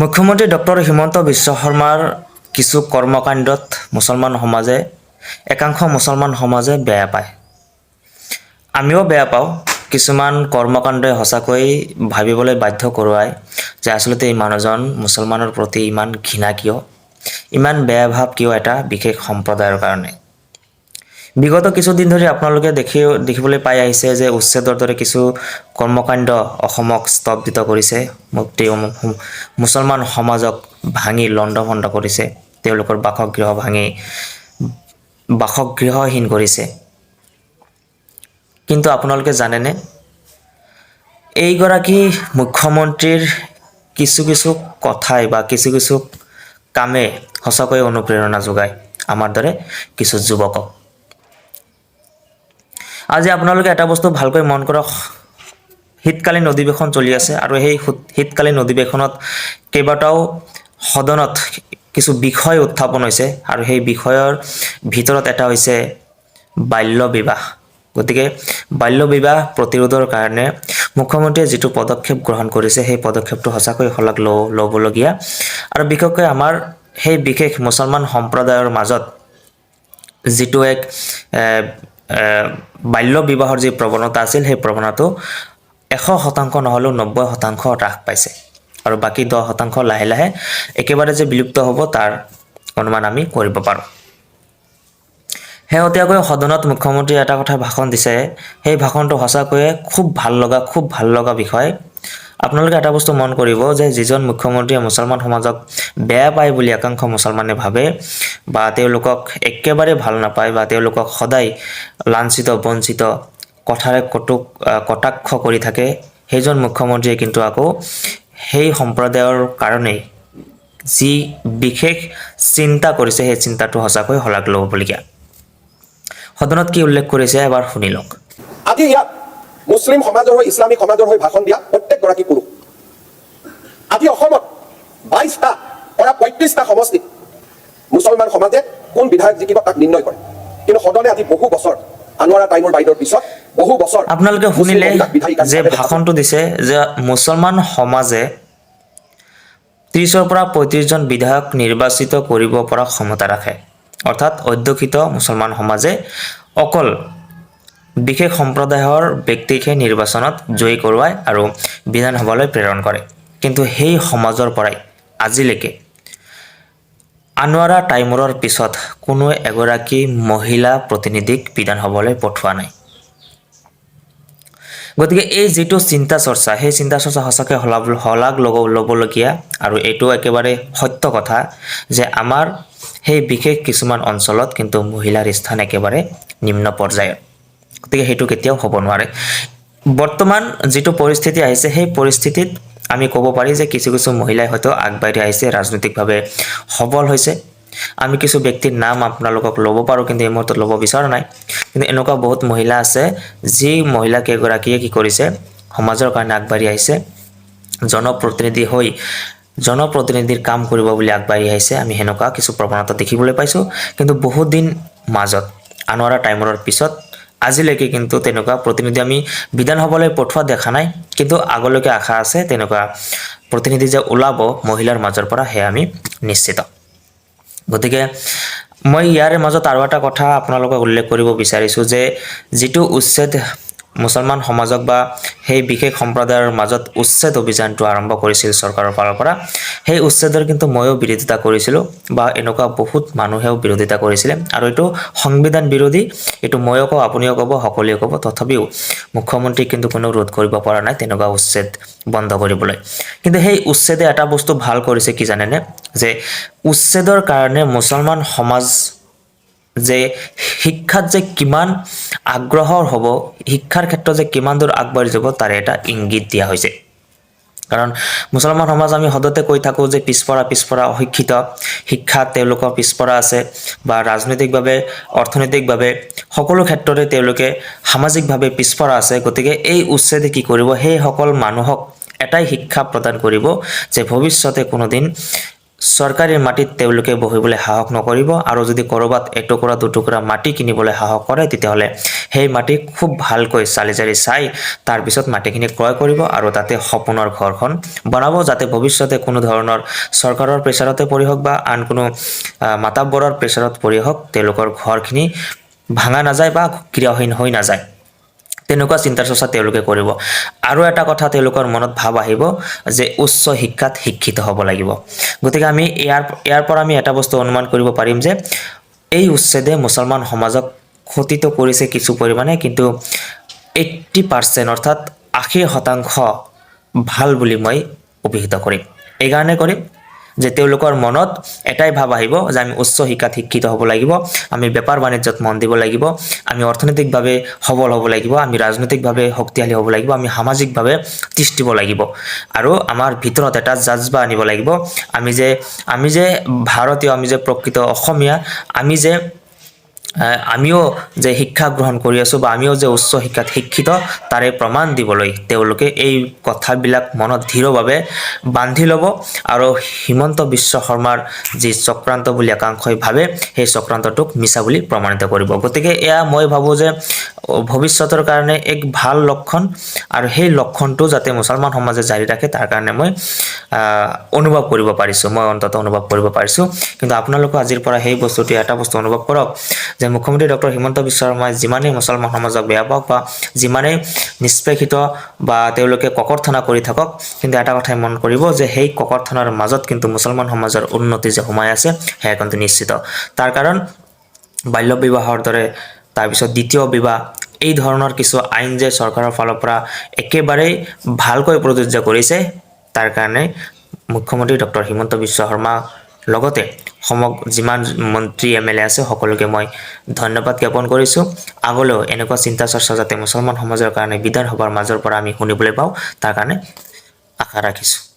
মুখ্যমন্ত্ৰী ডক্টৰ হিমন্ত বিশ্ব শৰ্মাৰ কিছু কৰ্মকাণ্ডত মুছলমান সমাজে, একাংশ মুছলমান সমাজে বেয়া পায়। আমিও বেয়া পাওঁ। কিছুমান কৰ্মকাণ্ডই সঁচাকৈ ভাবিবলৈ বাধ্য কৰোৱায় যে আচলতে এই মানুহজন মুছলমানৰ প্ৰতি ইমান ঘৃণা কিয়? ইমান বেয়া ভাৱ কিয় এটা বিশেষ সম্প্ৰদায়ৰ কাৰণে? বিগত কিছুদিন ধৰি আপোনালোকে দেখি, দেখিবলৈ পাই আহিছে যে উচ্ছেদৰ দৰে কিছু কৰ্মকাণ্ড অসমক স্তব্ধিত কৰিছে। মু- তেওঁ মুছলমান সমাজক ভাঙি লণ্ডভণ্ড কৰিছে। তেওঁলোকৰ বাসগৃহ ভাঙি বাসগৃহহীন কৰিছে। কিন্তু আপোনালোকে জানেনে? এইগৰাকী মুখ্যমন্ত্ৰীৰ কিছু কিছু কথাই বা কিছু কিছু কামে সঁচাকৈ অনুপ্ৰেৰণা যোগায়। আমাৰ দৰে কিছু যুৱকক। আজি আপোনালোকে এটা বস্তু ভালকৈ মন কৰক। শীতকালীন অধিৱেশন চলি আছে আৰু সেই শীতকালীন অধিৱেশনত কেইবাটাও সদনত কিছু বিষয় উত্থাপন হৈছে আৰু সেই বিষয়ৰ ভিতৰত এটা হৈছে বাল্য বিবাহ। গতিকে বাল্য বিবাহ প্ৰতিৰোধৰ কাৰণে মুখ্যমন্ত্ৰীয়ে যিটো পদক্ষেপ গ্ৰহণ কৰিছে, সেই পদক্ষেপটো সঁচাকৈ শলাগ ল ল'বলগীয়া। আৰু বিশেষকৈ আমাৰ সেই বিশেষ মুছলমান সম্প্ৰদায়ৰ মাজত যিটো এক বাল্য বিবাহৰ যি প্ৰৱণতা আছিল, সেই প্ৰৱণতাটো এশ শতাংশ নহ'লেও নব্বৈ শতাংশ হ্ৰাস পাইছে। আৰু বাকী দহ শতাংশ লাহে লাহে একেবাৰে যে বিলুপ্ত হ'ব, তাৰ অনুমান আমি কৰিব পাৰোঁ। শেহতীয়াকৈ সদনত মুখ্যমন্ত্ৰীয়ে এটা কথা ভাষণ দিছে। সেই ভাষণটো সঁচাকৈয়ে খুব ভালো লগা, খুব ভালো লগা বিষয়। আপোনালোকে এটা বস্তু মন কৰিব যে যিজন মুখ্যমন্ত্ৰীয়ে মুছলমান সমাজক বেয়া পায় বুলি একাংশ মুছলমানে ভাবে বা তেওঁলোকক একেবাৰে ভালো নাপায় বা তেওঁলোকক সদায় লাঞ্ছিত, বঞ্চিত, কথাৰে কটুক কটাক্ষ কৰি থাকে, সেইজন মুখ্যমন্ত্ৰীয়ে কিন্তু আকৌ সেই সম্প্ৰদায়ৰ কাৰণেই যি বিশেষ চিন্তা কৰিছে, সেই চিন্তাটো সঁচাকৈ শলাগ ল'বলগীয়া। সদনত কি উল্লেখ কৰিছে এবাৰ শুনি লওক। আজি ইয়াত মুছলিম সমাজৰ হৈ ইছলামিক সমাজৰ হৈ ভাষণ দিয়া প্ৰত্যেকগৰাকী পুৰুষ। আজি অসমত বাইশটা পৰা সমষ্টিত মুছলমান সমাজে কোন বিধায়ক জিকিব তাক নিৰ্ণয় কৰে। কিন্তু সদনে আজি বহু বছৰ আনোৱাৰা টাইমৰ বাইদেউৰ পিছত বহু বছৰ আপোনালোকে শুনিলে যে ভাষণটো দিছে যে মুছলমান সমাজে ত্ৰিছৰ পৰা পঁয়ত্ৰিছজন বিধায়ক নিৰ্বাচিত কৰিব পৰা ক্ষমতা ৰাখে। অৰ্থাৎ অধ্যুষিত মুছলমান সমাজে অকল বিশেষ সম্প্ৰদায়ৰ ব্যক্তিকহে নিৰ্বাচনত জয়ী কৰোৱায় আৰু বিধানসভালৈ প্ৰেৰণ কৰে। কিন্তু সেই সমাজৰ পৰাই আজিলৈকে আনোৱাৰা টাইমূৰৰ পিছত কোনো এগৰাকী মহিলা প্ৰতিনিধিক বিধানসভালৈ পঠোৱা নাই। গতিকে এই যিটো চিন্তা চৰ্চা, সেই চিন্তা চৰ্চা সঁচাকৈ শলাগ শলাগ ল'ব ল'বলগীয়া আৰু এইটো একেবাৰে সত্য কথা যে আমাৰ সেই বিশেষ কিছুমান অঞ্চলত কিন্তু মহিলাৰ স্থান একেবাৰে নিম্ন পৰ্যায়ৰ গতিকে সেইটো কেতিয়াও হ'ব নোৱাৰে। বৰ্তমান যিটো পৰিস্থিতি আহিছে, সেই পৰিস্থিতিত আমি ক'ব পাৰি যে কিছু কিছু মহিলাই হয়তো আগবাঢ়ি আহিছে, ৰাজনৈতিকভাৱে সবল হৈছে। আমি কিছু ব্যক্তিৰ নাম আপোনালোকক ল'ব পাৰোঁ, কিন্তু এই মুহূৰ্তত ল'ব বিচৰা নাই। কিন্তু এনেকুৱা বহুত মহিলা আছে, যি মহিলা কেইগৰাকীয়ে কি কৰিছে, সমাজৰ কাৰণে আগবাঢ়ি আহিছে। জনপ্ৰতিনিধি হৈ, জনপ্ৰতিনিধিৰ কাম কৰিব বুলি আগবাঢ়ি আহিছে। আমি সেনেকুৱা কিছু প্ৰৱণতা দেখিবলৈ পাইছোঁ, কিন্তু বহুত দিন মাজত, আনোৱাৰা টাইমৰৰ পিছত আজিলৈকে কিন্তু তেনেকুৱা প্ৰতিনিধি আমি বিধানসভালৈ পঠোৱা দেখা নাই, কিন্তু আগলৈকে আশা আছে তেনেকুৱা প্ৰতিনিধি যে ওলাব মহিলাৰ মাজৰ পৰা সেয়া আমি নিশ্চিত। গতিকে মই ইয়াৰে মাজত আৰু এটা কথা আপোনালোকক উল্লেখ কৰিব বিচাৰিছোঁ যে যিটো উচ্ছেদ মুছলমান সমাজক বা সেই বিশেষ সম্প্ৰদায়ৰ মাজত উচ্ছেদ অভিযানটো আৰম্ভ কৰিছিল চৰকাৰৰ ফালৰ পৰা। সেই উচ্ছেদৰ কিন্তু ময়ো বিৰোধিতা কৰিছিলোঁ বা এনেকুৱা বহুত মানুহেও বিৰোধিতা কৰিছিলে। আৰু এইটো সংবিধান বিৰোধী, এইটো ময়ো কওঁ, আপুনিও ক'ব, সকলোৱে ক'ব। তথাপিও মুখ্যমন্ত্ৰী কিন্তু কোনেও ৰোধ কৰিব পৰা নাই তেনেকুৱা উচ্ছেদ বন্ধ কৰিবলৈ। কিন্তু সেই উচ্ছেদে এটা বস্তু ভালো কৰিছে কি জানেনে? যে উচ্ছেদৰ কাৰণে মুছলমান সমাজ যে শিক্ষাত যে কিমান আগ্ৰহৰ হ'ব, শিক্ষাৰ ক্ষেত্ৰত যে কিমান দূৰ আগবাঢ়ি যাব, তাৰে এটা ইংগিত দিয়া হৈছে। কাৰণ মুছলমান সমাজ আমি সদতে কৈ থাকোঁ যে পিছপৰা পিছপৰা অশিক্ষিত, শিক্ষাত তেওঁলোকৰ পিছপৰা আছে বা ৰাজনৈতিকভাৱে, অৰ্থনৈতিকভাৱে, সকলো ক্ষেত্ৰতে তেওঁলোকে সামাজিকভাৱে পিছপৰা আছে। গতিকে এই উচ্ছেদে কি কৰিব? সেইসকল মানুহক এটাই শিক্ষা প্ৰদান কৰিব যে ভৱিষ্যতে কোনোদিন চৰকাৰী মাটিত তেওঁলোকে বহিবলৈ সাহস নকৰিব আৰু যদি ক'ৰবাত এটুকুৰা দুটুকুৰা মাটি কিনিবলৈ সাহস কৰে তেতিয়াহ'লে সেই মাটি খুব ভালকৈ চালি জাৰি চাই তাৰপিছত মাটিখিনি ক্ৰয় কৰিব আৰু তাতে সপোনৰ ঘৰখন বনাব যাতে ভৱিষ্যতে কোনো ধৰণৰ চৰকাৰৰ প্ৰেছাৰতে পৰি হওক বা আন কোনো আহ, মাতাব্বৰৰ প্ৰেছাৰত পৰি হওক তেওঁলোকৰ ঘৰখিনি ভাঙা নাযায় বা গৃহহীন হৈ নাযায়। তেনেকুৱা চিন্তা চৰ্চা তেওঁলোকে কৰিব। আৰু এটা কথা তেওঁলোকৰ মনত ভাৱ আহিব যে উচ্চ শিক্ষাত শিক্ষিত হ'ব লাগিব। গতিকে আমি ইয়াৰ ইয়াৰ পৰা আমি এটা বস্তু অনুমান কৰিব পাৰিম যে এই উচ্ছেদে মুছলমান সমাজক ক্ষতিত কৰিছে কিছু পৰিমাণে, কিন্তু এইট্টি পাৰ্চেণ্ট অৰ্থাৎ আশী শতাংশ ভালো বুলি মই অভিহিত কৰিম। এইকাৰণে কৰিম। যে তেওঁলোকৰ মনত এটাই ভাৱ আহিব যে আমি উচ্চ শিক্ষাত শিক্ষিত হ'ব লাগিব, আমি বেপাৰ বাণিজ্যত মন দিব লাগিব, আমি অৰ্থনৈতিকভাৱে সবল হ'ব লাগিব, আমি ৰাজনৈতিকভাৱে শক্তিশালী হ'ব লাগিব, আমি সামাজিকভাৱে তিষ্ঠিব লাগিব। আৰু আমাৰ ভিতৰত এটা জাজবা আনিব লাগিব, আমি যে আমি যে ভাৰতীয়, আমি যে প্ৰকৃত অসমীয়া, আমি যে আমিও যে শিক্ষা গ্ৰহণ কৰি আছোঁ বা আমিও যে উচ্চ শিক্ষাত শিক্ষিত, তাৰে প্ৰমাণ দিবলৈ তেওঁলোকে এই কথাবিলাক মনত দৃঢ়ভাৱে বান্ধি ল'ব আৰু হিমন্ত বিশ্ব শৰ্মাৰ যি চক্ৰান্ত বুলি একাংশই ভাবে, সেই চক্ৰান্তটোক মিছা বুলি প্ৰমাণিত কৰিব। গতিকে এয়া মই ভাবোঁ যে, ভৱিষ্যতৰ কাৰণে এক ভালো লক্ষণ আৰু সেই লক্ষণটো যাতে মুছলমান সমাজে জাৰি ৰাখে, তাৰ কাৰণে মই অনুভৱ কৰিব পাৰিছোঁ। মই অন্ততঃ অনুভৱ কৰিব পাৰিছোঁ। কিন্তু আপোনালোকে আজিৰ পৰা সেই বস্তুটো, এটা বস্তু অনুভৱ কৰক। যে মুখ্যমন্ত্ৰী ডক্টৰ হিমন্ত বিশ্ব শৰ্মাই যিমানেই মুছলমান সমাজক বেয়া পাওক বা যিমানেই নিষ্পেষিত বা তেওঁলোকে ককৰ্থনা কৰি থাকক, কিন্তু এটা কথাই মন কৰিব যে সেই ককৰ্থনাৰ মাজত কিন্তু মুছলমান সমাজৰ উন্নতি যে সোমাই আছে, সেয়া কিন্তু নিশ্চিত। তাৰ কাৰণ, বাল্য বিবাহৰ দৰে, তাৰপিছত দ্বিতীয় বিবাহ, এই ধৰণৰ কিছু আইন যে চৰকাৰৰ ফালৰ পৰা একেবাৰেই ভালকৈ প্ৰযোজ্য কৰিছে, তাৰ কাৰণে মুখ্যমন্ত্ৰী ডক্টৰ হিমন্ত বিশ্ব শৰ্মা লগতে সমগ্ৰ যিমান মন্ত্ৰী এম এল এ আছে, সকলোকে মই ধন্যবাদ জ্ঞাপন কৰিছোঁ। আগলৈও এনেকুৱা চিন্তা চৰ্চা যাতে মুছলমান সমাজৰ কাৰণে বিধানসভাৰ মাজৰ পৰা আমি শুনিবলৈ পাওঁ, তাৰ কাৰণে আশা ৰাখিছোঁ।